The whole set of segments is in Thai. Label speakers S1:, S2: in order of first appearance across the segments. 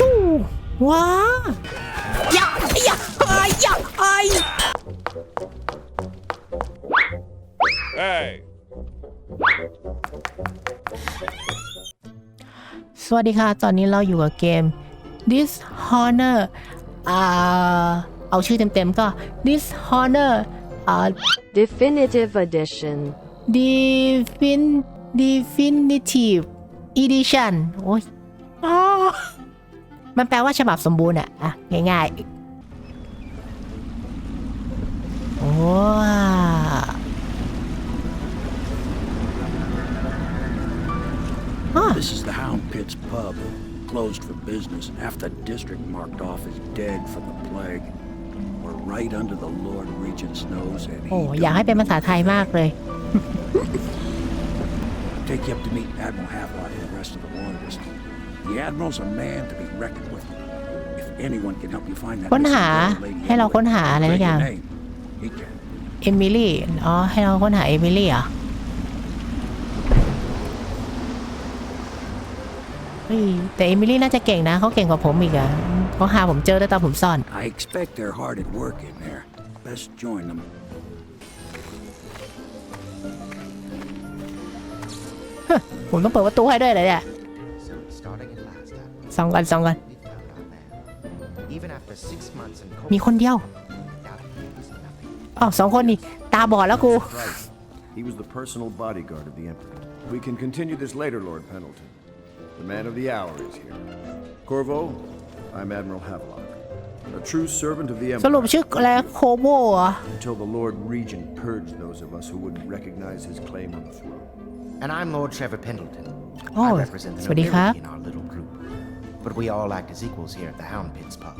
S1: จู้ว้ายะยะไอยะไอ
S2: Hey!
S1: สวัสดีค่ะ ตอนนี้เราอยู่กับเกม Dishonor อ่าเอาชื่อเต็มๆก็ Dishonor อ่า
S3: Definitive Edition.
S1: Defin Definitive Edition โอ้ยอ๋อมันแปลว่าฉบับสมบูรณ์อะอะ ง่ายๆ โอ้ว้า
S4: This is the Hound Pits pub, closed for business. Half the district marked off as dead from the plague. We're right under the Lord Regent's nose, and
S1: โอ้
S4: he
S1: อยากให้เป็นภาษาไทยมากเลย
S4: don't take you up to meet Admiral Havelock and the rest of the Loyalists. The Admiral's a man to be reckoned with. If anyone can help you find that
S1: ค้นหา
S4: missing girl, Lady
S1: ให้เรา
S4: Emily,
S1: ค้นหาอะไร
S4: say
S1: สักอย่าง
S4: your name. He can.
S1: เอมิลี่ อ๋อ ให้เราค้นหาเอมิลี่เหรอเฮ้ยแต่เอมิลี่น่าจะเก่งนะ เขาเก่งกว่าผมอีกอะเขาหาผมเจอตั้งแต่ผมซ่อน
S4: I expect they're hard at work in there. Best join them.
S1: ผมต้องเปิดประตูให้ด้วยเลยเนี่ย
S5: So starting at last, Admiral,
S1: สองกันสองกัน
S5: we found our man. Even after six months in
S1: มีคนเดียว
S5: doubt he was nothing.
S1: อ๋อสองคนนี่ ตาบอดแล้วกู
S6: Right. He was the personal bodyguard of the Emperor. We can continue this later, Lord Pendleton. The man of the hour is here. Corvo, I'm Admiral Havelock. A true servant of the
S1: สรุป
S6: Emperor
S1: ชื่ออะไรโคโบเหรอ
S6: until the Lord Regent purged those of us who wouldn't recognize his claim on the throne.
S5: And I'm Lord Trevor Pendleton.
S1: Oh,
S5: I represent the
S1: สวัสดีครับ
S5: nobility in our little group. But we all act as equals here at the Hound Pits pub.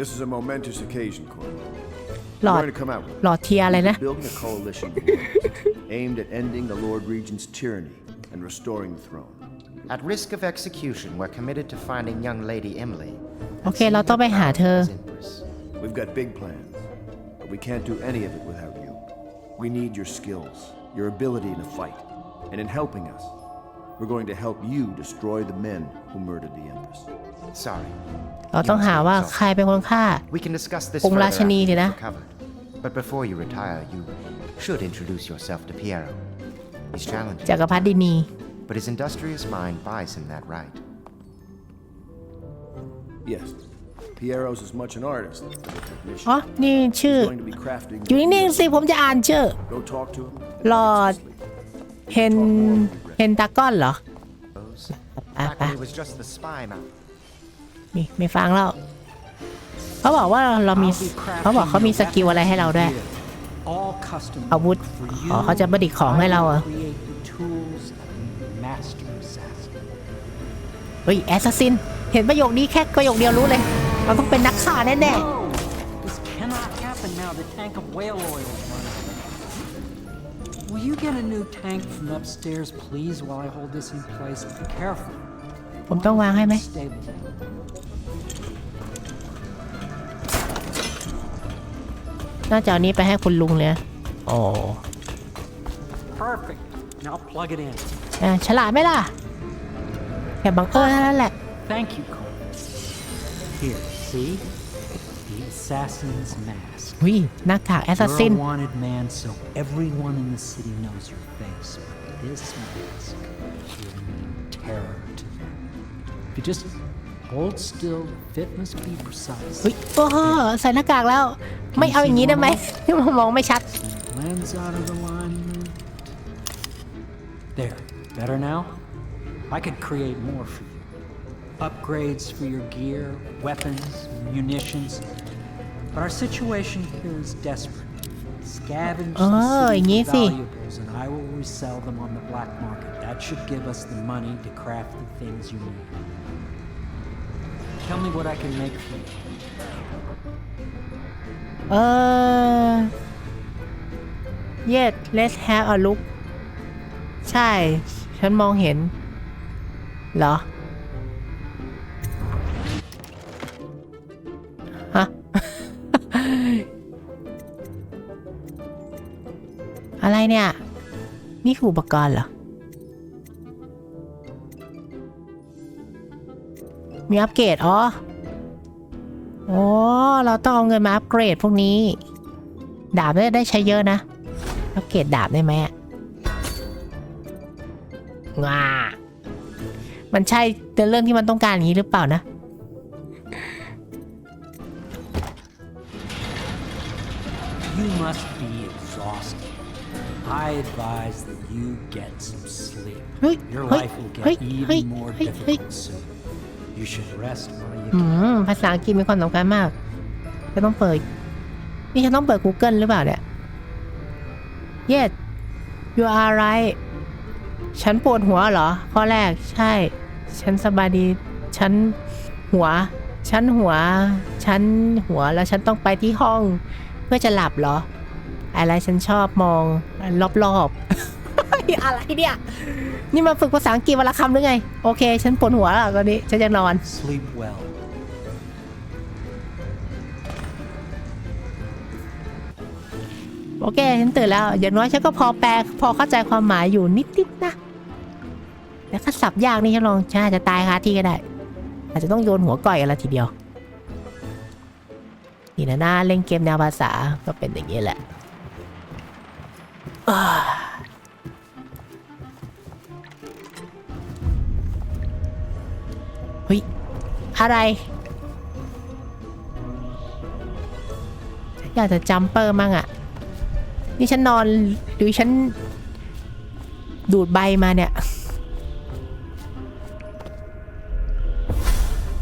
S6: This is a momentous occasion, Corvo.
S1: หลอ
S6: We're
S1: ด
S6: going to come out with
S1: หลอดเทียอะไรนะ
S6: building a coalition of warriors aimed at ending the Lord Regent's tyranny and restoring the throne.
S5: At risk of execution, we're committed to finding young Lady Emily.
S1: โอเค เราต้องไปหาเธอ
S5: as Empress.
S6: We've got big plans, but we can't do any of it without you. We need your skills, your ability in a fight, and in helping us, we're going to help you destroy the men who murdered the Empress.
S5: Sorry.
S1: เราต้องหาว่าใครเป็นคนฆ่า
S5: We can discuss this
S1: องค์
S5: further
S1: ราชินี
S5: after
S1: สินะ
S5: you've recovered. But before you retire, you should introduce yourself to Piero. He's challenging,
S1: จักรพรรดินี
S5: but his industrious mind buys him that right.
S6: Yes, Piero's as much an artist as a technician.
S1: อ๋อ นี่ชื่อ
S6: He's going to be crafting.
S1: อยู่นิ่งๆสิ ผมจะอ่านชื่อ
S6: Go talk to him.
S1: หลอด เฮนเฮนตากอนเหรออะ
S5: Back
S1: อะ
S5: when he was just the spy mount.
S1: มีไม่ฟังแล้วเขาบอกว่าเรามีเขาบอกเขามีสกิลอะไรให้เราด้วยอาวุธอ๋อเขาจะประดิษฐ์ของให้เราเหรอ
S7: create the tools of a master assassin
S1: เฮ้ยแอสซัสซิน เห็นประโยคนี้แค่ประโยคเดียวรู้เลย เราต้องเป็นนักฆ่าแน่
S7: No! Will you get a new tank from upstairs, please, while I hold this in place? Be careful.
S1: ๆผมต้องวางให้ไหม
S7: Stable.
S1: น่าจะเอานี้ไปให้คุณลุงเลยนะโอ้
S7: Perfect. Now plug it in.
S1: อะฉลาดไหมล่ะแค่บังเอิญเท่านั้นแหละ
S7: Thank you, Cole. Here, see? The assassin's mask.
S1: วิหน้ากากแอสซัสซิน
S7: You're a wanted man, so everyone in the city knows your face. But this mask will mean terror to them. If you just hold still, the fit must be precise.
S1: เฮ้ยโอ้โหใส่หน้ากากแล้ว ไม่เอาอย่างนี้ได้ไหม มองไม่ชัด
S7: Lens out of alignment. There. Better now? I could create more for you. Upgrades for your gear, weapons, munitions. But our situation here is desperate. Scavenge
S1: Oh,
S7: the city
S1: อย่างงี้
S7: for
S1: สิ
S7: valuables, and I will resell them on the black market. That should give us the money to craft the things you need. Tell me what I can make for you.
S1: เออ yes let's have a look ใช่ ฉันมองเห็น เหรอ เนี่ย นี่คืออุปกรณ์เหรอ มีอัปเกรดอ๋อโอ้เราต้องเอาเงินมาอัปเกรดพวกนี้ ดาบได้ได้ใช้เยอะนะ อัปเกรดดาบได้ไหมว้ามันใช่เรื่องที่มันต้องการอย่างนี้หรือเปล่านะ
S7: I advise that you get some sleep.
S1: เฮ้ย
S7: Your
S1: เฮ้ย
S7: life will
S1: เฮ้ย
S7: get
S1: เฮ้ย
S7: even more
S1: เฮ้ยเฮ้ย
S7: difficult soon. You should rest while you
S1: อื
S7: can.
S1: มภาษาอังกฤษมีความสำคัญมากจะต้องเปิด นี่ฉันต้องเปิด Google หรือเปล่าเนี่ย Yes you are right ฉันปวดหัวเหรอ ข้อแรกใช่ ฉันสบายดี ฉันหัว ฉันหัว ฉันหัวแล้วฉันต้องไปที่ห้อง เพื่อจะหลับเหรอ อะไรฉันชอบมองรอบๆอะไรเนี่ย นี่มาฝึกภาษาอังกฤษวันละคำหรือไง โอเค ฉันปวดหัวแล้วตอนนี้ ฉันจะนอน
S7: Sleep well.
S1: โอเค ฉันตื่นแล้ว อย่างน้อยฉันก็พอแปล พอเข้าใจความหมายอยู่นิดๆนะ แต่ถ้าสับยากนี่ฉันลองฉันอาจจะตายคาที่ก็ได้ อาจจะต้องโยนหัวก่อยกันละทีเดียวนี่นะน่าเล่นเกมแนวภาษาก็เป็นอย่างนี้แหละอ่า เฮ้ย อะไรฉันอยากจะจัมเปอร์มั่งอะนี่ฉันนอนหรือฉัน ดูดใบมาเนี่ย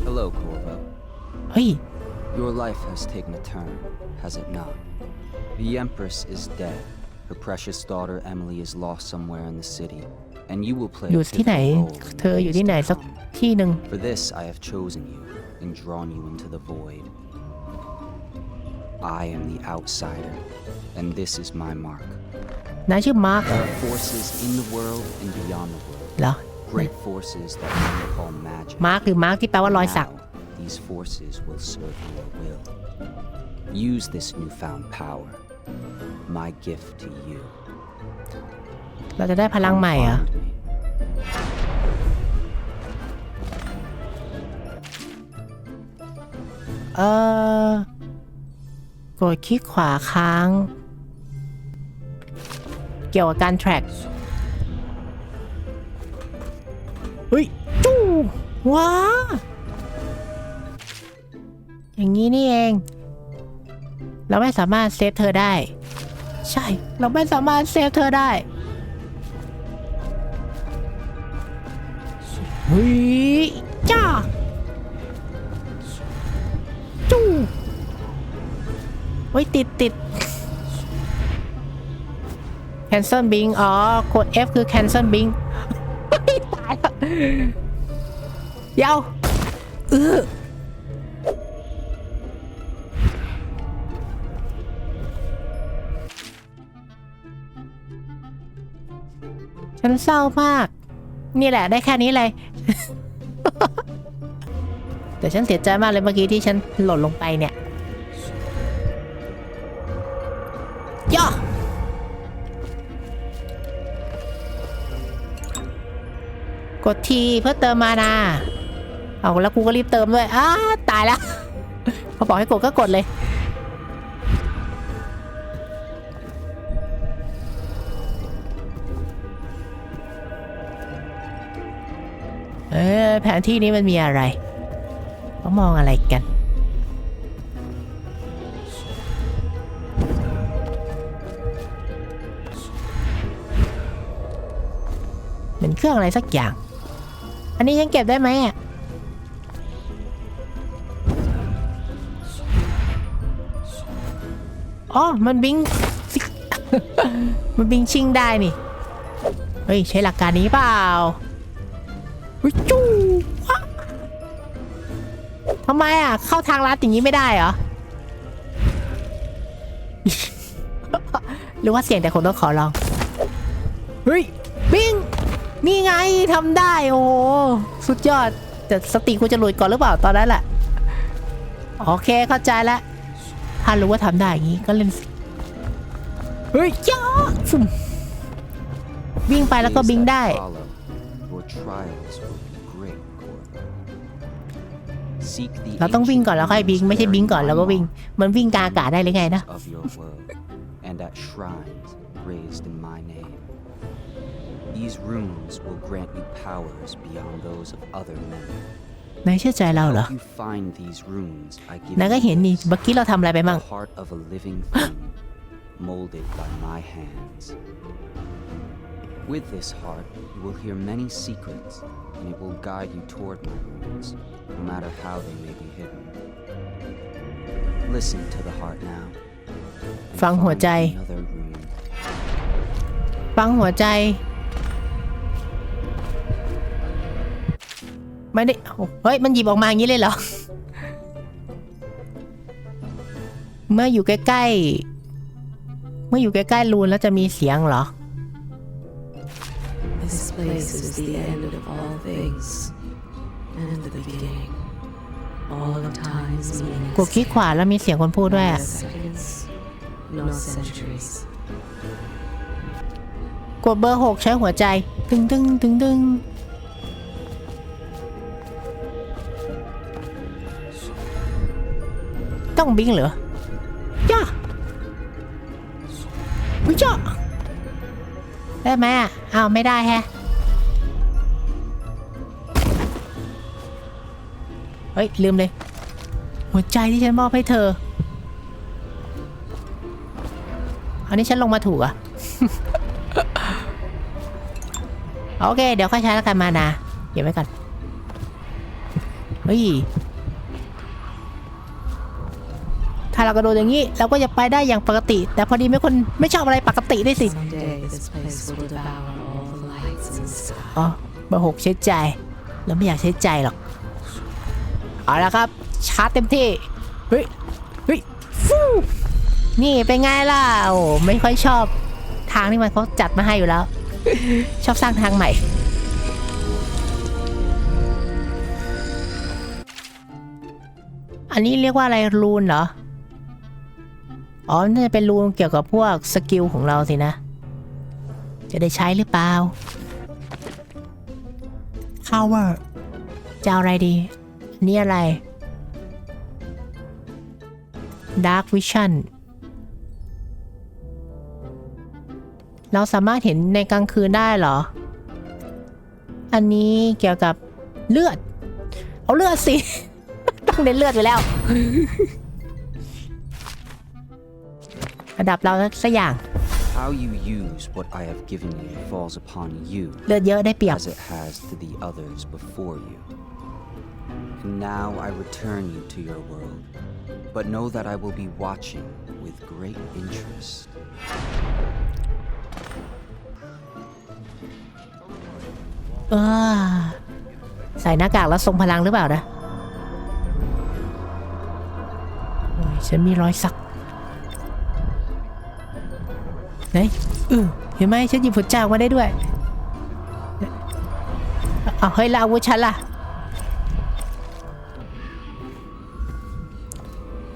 S2: Hello, Corvo.
S1: เฮ้ย
S2: Your life has taken a turn, has it not? The Empress is dead. Her precious daughter Emily is lost somewhere in the city, and you will play
S1: อยู่
S2: a
S1: ที่ไหน
S2: pivotal role in
S1: เธออยู่
S2: the
S1: ที่ไหน
S2: days to
S1: สัก
S2: come.
S1: ที่หนึ่ง
S2: For this, I have chosen you and drawn you into the void. I am the outsider, and this is my mark.
S1: นายชื่อมาร์ค
S2: There are forces in the world and beyond the world,
S1: เหรอ
S2: great forces that men call magic.
S1: มาร์คหรือมาร์คที่แปลว่ารอยสัก
S2: Now, these forces will serve your will. Use this newfound power, my gift to you.
S1: เราจะได้พลังใหม่เหรอ
S2: Find me.
S1: เออกดคลิกขวาค้าง เกี่ยวกับการแทร็กเฮ้ยจู้ว้า อย่างนี้นี่เอง เราไม่สามารถเซฟเธอได้ ใช่ เราไม่สามารถเซฟเธอได้เฮ้ยจ้าจู้เฮ้ยติดติด cancel bing อ๋อกด F คือ cancel bing ตายแล้วเยวเออ ฉันเศร้ามาก นี่แหละได้แค่นี้เลย แต่ฉันเสียใจมากเลยเมื่อกี้ที่ฉันหล่นลงไปเนี่ยย่อกดทีเพื่อเติมมานาเอาแล้วกูก็รีบเติมด้วยอ้าตายแล้วพอบอกให้กดก็กดเลย เออแผนที่นี้มันมีอะไรเขามองอะไรกัน เหมือนเครื่องอะไรสักอย่าง อันนี้ยังเก็บได้ไหมอะอ๋อ มันบิง มันบิงชิงได้นี่ เฮ้ย ใช้หลักการนี้เปล่า เฮ้ยจู้วะทำไมอะ เข้าทางลัดอย่างนี้ไม่ได้เหรอ หรือว่าเสียงแต่คนต้องขอลอง เฮ้ยบิงนี่ไงทำได้โอ้โหสุดยอดแต่สติกูจะหลุดก่อนหรือเปล่าตอนนั้นแหละโอเคเข้าใจแล้วถ้ารู้ว่าทำได้อย่างนี้ก็เล่นสิเฮ้ยจ้าวิ่งไปแล้วก็บิงได้
S2: Your trial
S1: เราต้องวิ่งก่อนแล้วค่อยบิงไม่ใช่บิงก่อนแล้วก็วิ่ง มันวิ่งกลางอากาศได้หรือไงนะ
S2: of your world, and at shrines raised in my name. These runes will grant you powers beyond those of other men.
S1: นายเชื่อใจเราเหรอ
S2: Help you find these runes, I give
S1: นายก็
S2: you
S1: เห็นนี่
S2: this,
S1: เมื่อกี้เราทำอะไรไปมั่ง
S2: the heart of a living thing, molded by my hands. With this heart, you will hear many secrets, and it will guide you toward my runes, no matter how they may be hidden. Listen to the heart now. and
S1: ฟังหัว
S2: find
S1: ใจ
S2: Another rune.
S1: ฟังหัวใจ ไม่ได้โอ้เฮ้ย มันหยิบออกมาอย่างนี้เลยเหรอ เมื่ออยู่ใกล้ๆ เมื่ออยู่ใกล้ๆรูนแล้วจะมีเสียงเหรอ
S8: This place is the end of all things, and the beginning. All of time's
S1: กดคลิกขวาแล้วมีเสียงคนพูดด้วยอะ
S8: seconds, no centuries.
S1: กดเบอร์หกใช้หัวใจ ตึงตึงตึงตึงต้องบิงเหรอย่าวิจ้าได้ไหมอะอ้าวไม่ได้แฮะ เฮ้ย ลืมเลย หัวใจที่ฉันมอบให้เธอ อันนี้ฉันลงมาถูกเหรอะโอเค เดี๋ยวค่อยใช้แล้วกันมานาเก็บไว้ก่อน เฮ้ย ถ้าเรากระโดดอย่างนี้ เราก็จะไปได้อย่างปกติ แต่พอดีไม่คนไม่ชอบอะไรปกติได้วยสิ
S8: Someday this place will devour all the lights in the sky.
S1: อ๋อเบอร์หกใช้ใจ แล้วไม่อยากใช้ใจหรอก เอาละครับ ชาร์จเต็มที่เฮ้ยเฮ้ยฟู่นี่เป็นไงล่ะโอ้ไม่ค่อยชอบทางที่มันเขาจัดมาให้อยู่แล้ว ชอบสร้างทางใหม่อันนี้เรียกว่าอะไรรูนเหรอ อ๋อน่าจะเป็นรูนเกี่ยวกับพวกสกิลของเราสินะ จะได้ใช้หรือเปล่า power จะเอาอะไรดี นี่อะไร dark vision เราสามารถเห็นในกลางคืนได้เหรอ อันนี้เกี่ยวกับเลือด เอาเลือดสิ ต้องเน้นเลือดไปแล้ว ระดับเราสักอย่าง
S2: How you use what I have given you falls upon you
S1: เลือดเยอะได้เปรียบ
S2: as it has to the others before you. Now I return you to your world, but know that I will be watching with great interest.
S1: เออใส่หน้ากากแล้วทรงพลังหรือเปล่านะโอ้ยฉันมีรอยสักไหนเออเห็นไหมฉันหยิบผลจากมาได้ด้วย เอาเฮ้ยแล้วอาวุธฉันล่ะ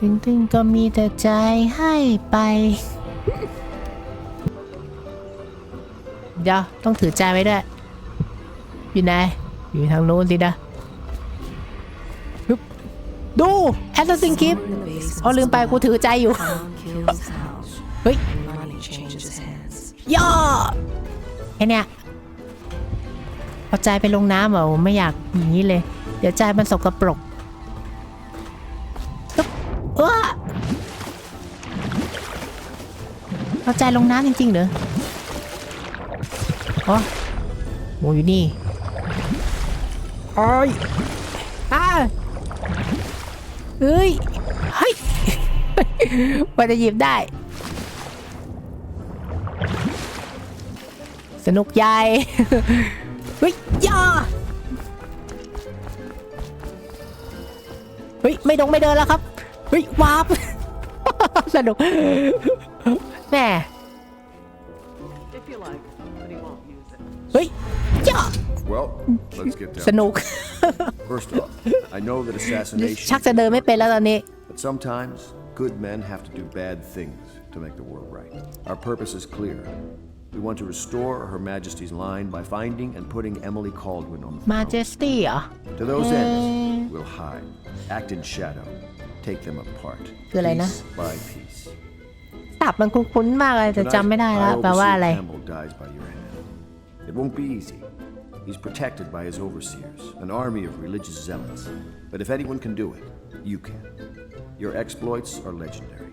S1: ตึงตึงๆก็มีแต่ใจให้ไป เดี๋ยวต้องถือใจไว้ด้วย อยู่ไหน อยู่ทางโน้นสินะฮึดูแอสซัสซินคลิป
S8: In the basement,
S1: อ๋อลืมไปกูถือใจอยู่ เฮ้ยย่อไอเนี่ยเอาใจไปลงน้ำเหรอไม่อยากอย่างนี้เลย เดี๋ยวใจมันสกปรก เอาใจลงน้ำจริงๆเหรออ๋อหมูอยู่นี่โอ้ยอ้าเฮ้ยเฮ้ยว่าจะหยิบได้ สนุกใหญ่เฮ้ยย่าเฮ้ย ไม่ดงไม่เดินแล้วครับ เฮ้ย วาร์ปสนุก แหม่เฮ้ยย่า
S6: Well, let's get
S1: ส
S6: down.
S1: นุก
S6: First off, I know that assassination.
S1: ชักจะเดินไม่เป็นแล้วตอนนี้
S6: But sometimes, good men have to do bad things to make the world right. Our purpose is clear We want to restore Her Majesty's line by finding and putting Emily Caldwin on the throne.
S1: มาเจสตี้เหรอ
S6: To those
S1: เอ่อ
S6: ends, we'll hide, act in shadow, take them apart,
S1: คืออะไรนะ
S6: piece by piece.
S1: ตับมันคุ้นๆมากเลยแต่
S6: Tonight,
S1: จำไม่ได้แล้ว
S6: I
S1: แปลว่า
S6: oversee
S1: อะไร
S6: Campbell dies by your hand. It won't be easy. He's protected by his overseers, an army of religious zealots. But if anyone can do it, you can. Your exploits are legendary.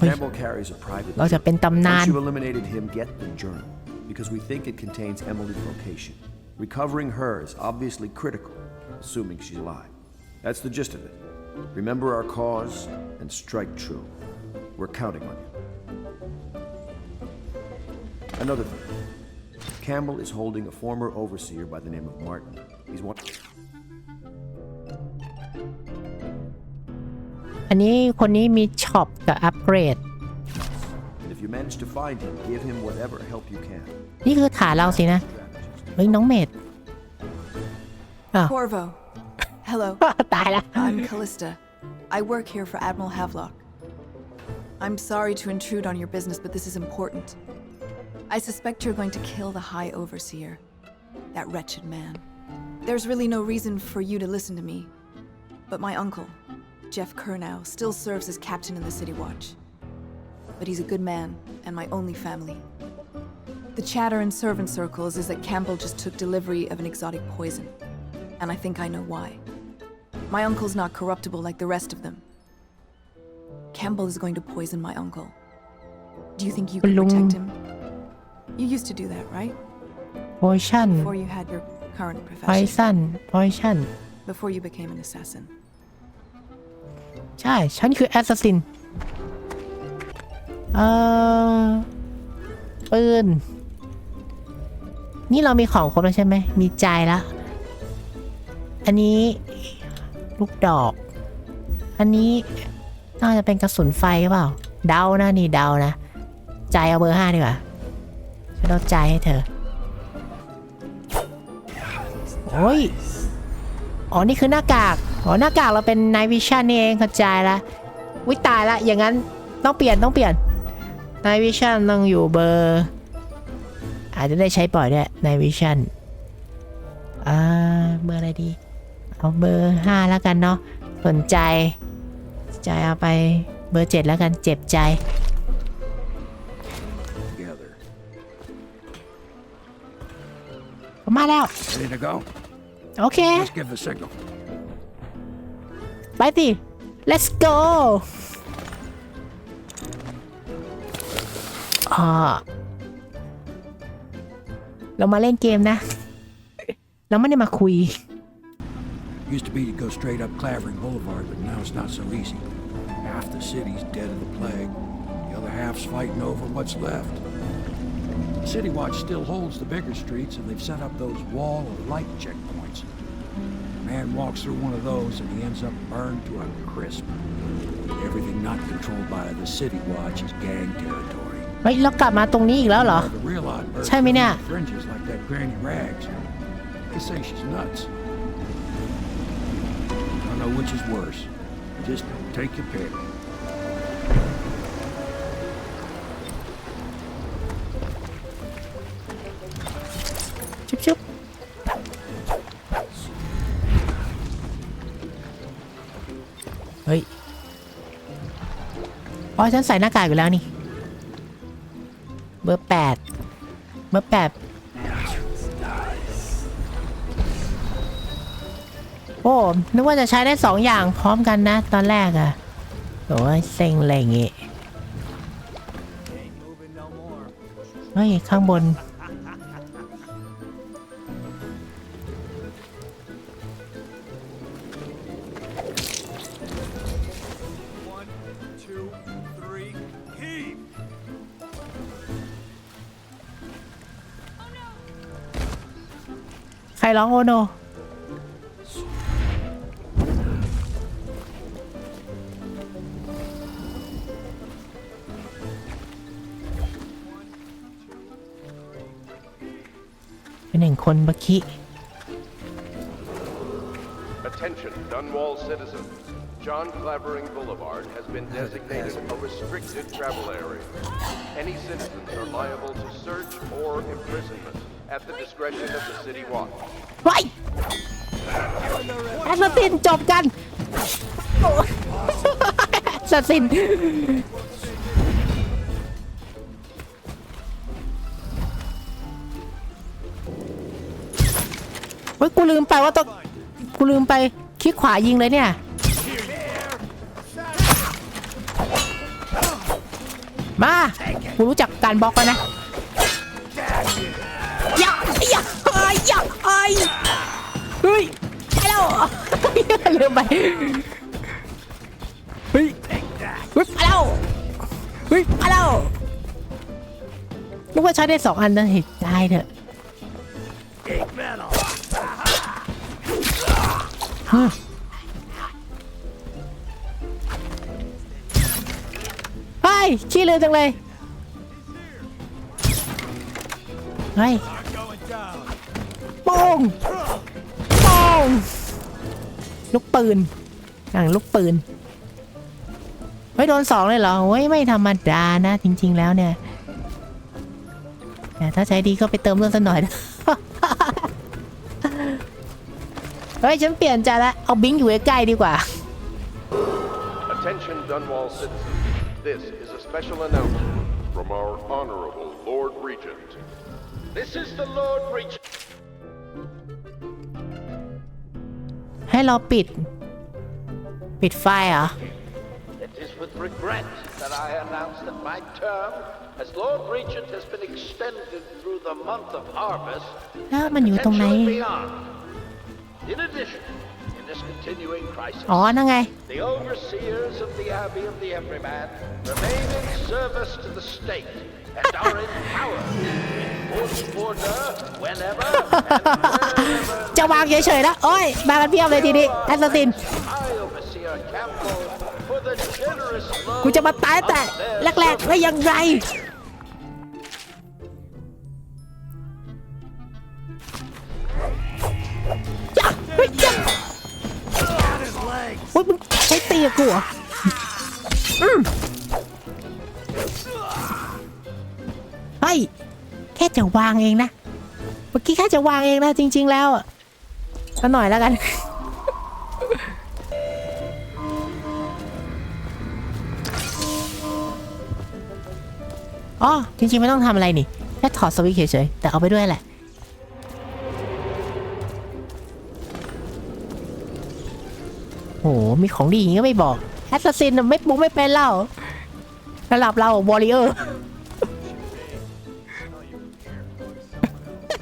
S6: Campbell carries a private
S1: เราจะเป็นตำนาน
S6: Once you eliminated him, get the journal, because we think it contains Emily's location. Recovering her is obviously critical, assuming she's alive. That's the gist of it. Remember our cause and strike true. We're counting on you. Another thing. Campbell is holding a former overseer by the name of Martin. He's one.
S1: อันนี้คนนี้มีช็อปกับอัปเกรด
S6: And if you manage to find him, give him whatever help you can.
S1: นี่คือฐานเราสินะ เฮ้ย น้องเมด
S9: Corvo. Hello.
S1: ตายแล้ว
S9: I'm Callista. I work here for Admiral Havelock. I'm sorry to intrude on your business, but this is important. I suspect you're going to kill the High Overseer, that wretched man. There's really no reason for you to listen to me, but my uncle, Jeff Kernow, still serves as captain in the City Watch. But he's a good man and my only family. The chatter in servant circles is that Campbell just took delivery of an exotic poison, and I think I know why. My uncle's not corruptible like the rest of them. Campbell is going to poison my uncle. Do you think you can protect him? You used to do that, right?
S1: โพชั่น
S9: Before you had your current
S1: พอย
S9: profession.
S1: ซันพอยชั่น
S9: Before you became an assassin.
S1: ใช่ ฉันคือแอสซัสซิน เอ่อ ปืน นี่เรามีของครบแล้วใช่ไหม มีใจละ อันนี้ ลูกดอก อันนี้ น่าจะเป็นกระสุนไฟหรือเปล่า เดานะนี่เดานะ ใจเอาเบอร์ห้าดีกว่า ฉันเอาใจให้เธอ โอ้ย อ๋อ นี่คือหน้ากาก อ๋อ หน้ากากเราเป็น Night Vision นี่เองเข้าใจละวิตายละ อย่างนั้นต้องเปลี่ยนต้องเปลี่ยน Night Vision ต้องอยู่เบอร์ อาจจะได้ใช้ปล่อยด้วย Night Vision อ่าเบอร์อะไรดี เอาเบอร์5แล้วกันเนาะ สนใจ ใจเอาไปเบอร์7แล้วกัน เจ็บใจ มาแล้ว
S4: Ready to go?
S1: โอเค
S4: Just give the signal.
S1: ไปสิ let's go อ่าเรามาเล่นเกมนะ เราไม่ได้มาคุย
S4: Used to be to go straight up Clavering Boulevard, but now it's not so easy. Half the city's dead of the plague. The other half's fighting over what's left. City Watch still holds the bigger streets, and they've set up those wall of light checkpoints. Man walks through one of those, and he ends up burned to a crisp. Everything not controlled by the City Watch is gang territory.
S1: เฮ้ย เรากลับมาตรงนี้อีกแล้วเหรอ
S4: The real odd birds
S1: ใช่ไหมเนี่ย
S4: live in fringes like that Granny Rags. They say she's nuts. I don't know which is worse. Just take your pick.
S1: อ๋อฉันใส่หน้ากากอยู่แล้วนี่ เบอร์แปดเบอร์แปดโอ้นึกว่าจะใช้ได้สองอย่างพร้อมกันนะ ตอนแรกอะโอ้ยเซ็งอะไรอย่างงี้ เฮ้ย ข้างบน รร้องโอโน เป็นหนึ่งคนเมื่อกี้
S10: Attention, Dunwall citizens. John Clavering Boulevard has been designated a restricted travel area. Any citizens are liable to search or imprisonment at the discretion of the city watch.
S1: ไว้แอสซัสซินจบกันโอ้แอสซัสซิน เฮ้ยกูลืมไปว่าต้องกูลืมไปคลิกขวายิงเลยเนี่ย มา กูรู้จักการบล็อกแล้วนะ เฮ้ยไปแล้วลืมไปเฮ้ยเฮ้ยไปแล้วเฮ้ยไปแล้วนึกว่าใช้ได้สองอันนะเห็นได้เถอะฮะเฮ้ยขี้ลืมจังเลยเฮ้ยโป้งโป้ง ลูกปืนอย่างลูกปืนเฮ้ยโดนสองเลยเหรอเฮ้ยไม่ธรรมดานะ จริง ๆ แล้วเนี่ยแต่ถ้าใช้ดีก็ไปเติมเลือดสักหน่อยนะเฮ้ยฉันเปลี่ยนใจละเอาบิงอยู่ใกล้ดีกว่า
S10: Attention Dunwall citizens. This is a special announcement from our Honorable Lord Regent. This is the Lord Regent.
S1: ให้เราปิด ปิดไฟเหรอ
S11: It is with regret that I announce that my term as Lord Regent has been extended through the month of harvest
S1: แล้วมันอยู่ตรงไหน
S11: potentially beyond. In addition,
S1: อ๋อ นั่นไง
S11: the overseers of the Abbey of the Everyman remain in service to the state and are empowered to enforce order whenever and wherever
S1: จะวางเฉยๆนะโอ้ย มากันเพียบเลยทีนี้แอสซัสซิน
S11: High Overseer Campbell for the generous
S1: กู
S11: loan
S1: จะมาตายแต่
S11: of their
S1: แรกๆได้ยังไง ตีกูเหรออืมเฮ้ยแค่จะวางเองนะ เมื่อกี้แค่จะวางเองนะ จริง ๆ แล้วอะก็หน่อยแล้วกันอ๋อจริง ๆ ไม่ต้องทำอะไรนี่ แค่ถอดสวิตช์เฉยๆแต่เอาไปด้วยแหละ โห มีของดีอย่างงี้ก็ไม่บอกแอสซัสซินไม่ปุ้งไม่เป็นเล่าระดับเราวอริเออร์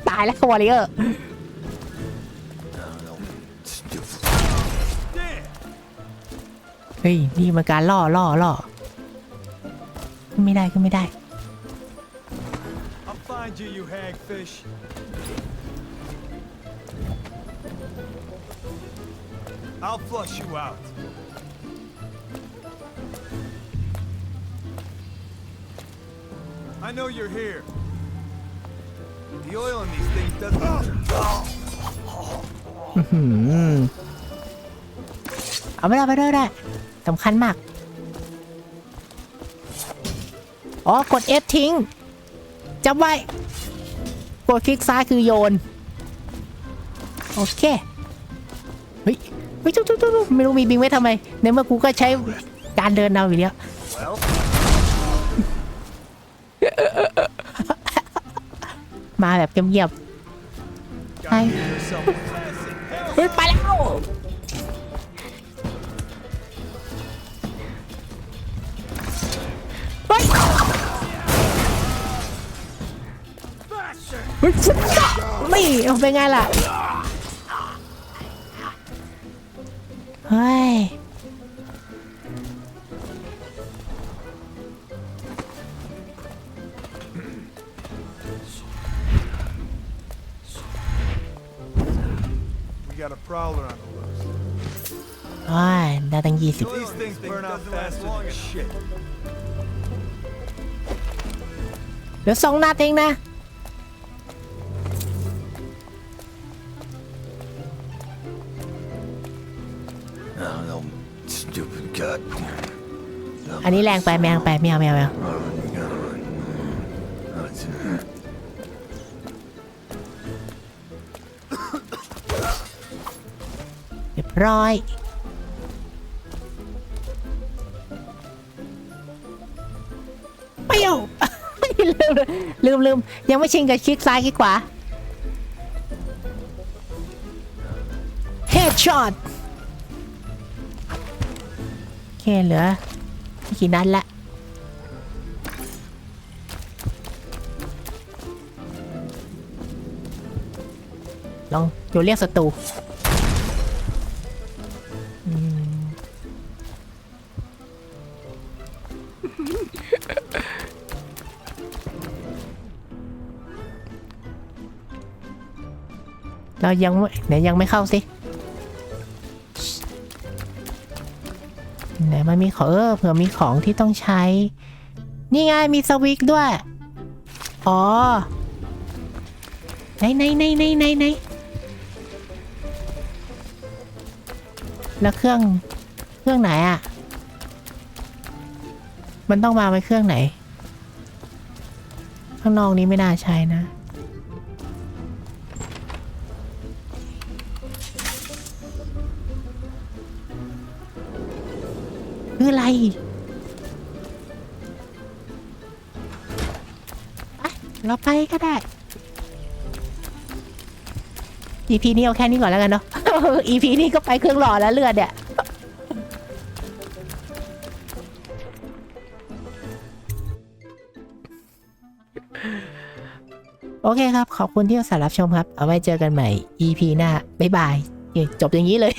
S1: ตายแล้ววอริเออร์ เฮ้ย นี่มันการล่อล่อล่อขึ้นไม่ได้ขึ้นไม่ได้
S12: I'll find you, you hagfish. I'll flush you out. I know you're here. The oil in these things doesn't.
S1: หืมเอาไปได้เอาไปได้ได้สำคัญมาก อ๋อ กด F ทิ้งจำไว้ กดคลิกซ้ายคือโยน โอเค เฮ้ย เฮ้ยจุ๊บจุ๊บจุ๊บไม่รู้มีบิงไว้ทำไมในเมื่อกูก็ใช้การเดินเอาอยู่แล้วมาแบบเงียบๆ
S12: Gotta give yourself a classic.
S1: เฮ้ยไปแล้วเฮ้ยเฮ้ยฟุ๊บนี่เอาเป็นไงล่ะ เฮ้ย
S12: We got a prowler on the loose.
S1: โอ้ยได้ตั้งยี่สิบ
S12: These things burn out faster than shit.
S1: เดี๋ยวสองนัดเองนะ อันนี้แรงไปแมงไปไม่เอาไม่เม่เอาเรียบร้อยเปรี้ยวลืมลืมลืมยังไม่ชินกับคลิกซ้ายคลิกขวาเฮดช็อตโอเคเหลือ กี่นัดละลองเดี๋ยเรียกศัตรูเรายังไม่ไหนยังไม่เข้าสิ มันมีของเออเผื่อมีของที่ต้องใช้ นี่ไงมีสวิกด้วย อ๋อ ไหนไหนไหนไหนไหนไหนแล้วเครื่องเครื่องไหนอะ่ะ มันต้องมาไว้เครื่องไหน ข้างนอกนี้ไม่น่าใช้นะ เราไปก็ได้ EP นี้เอาแค่นี้ก่อนแล้วกันเนาะ EP นี้ก็ไปเครื่องหล่อแล้วเลือดเนี่ยโอเคครับ ขอบคุณที่สารับชมครับ เอาไว้เจอกันใหม่ EP หน้า บ๊ายบาย จบอย่างนี้เลย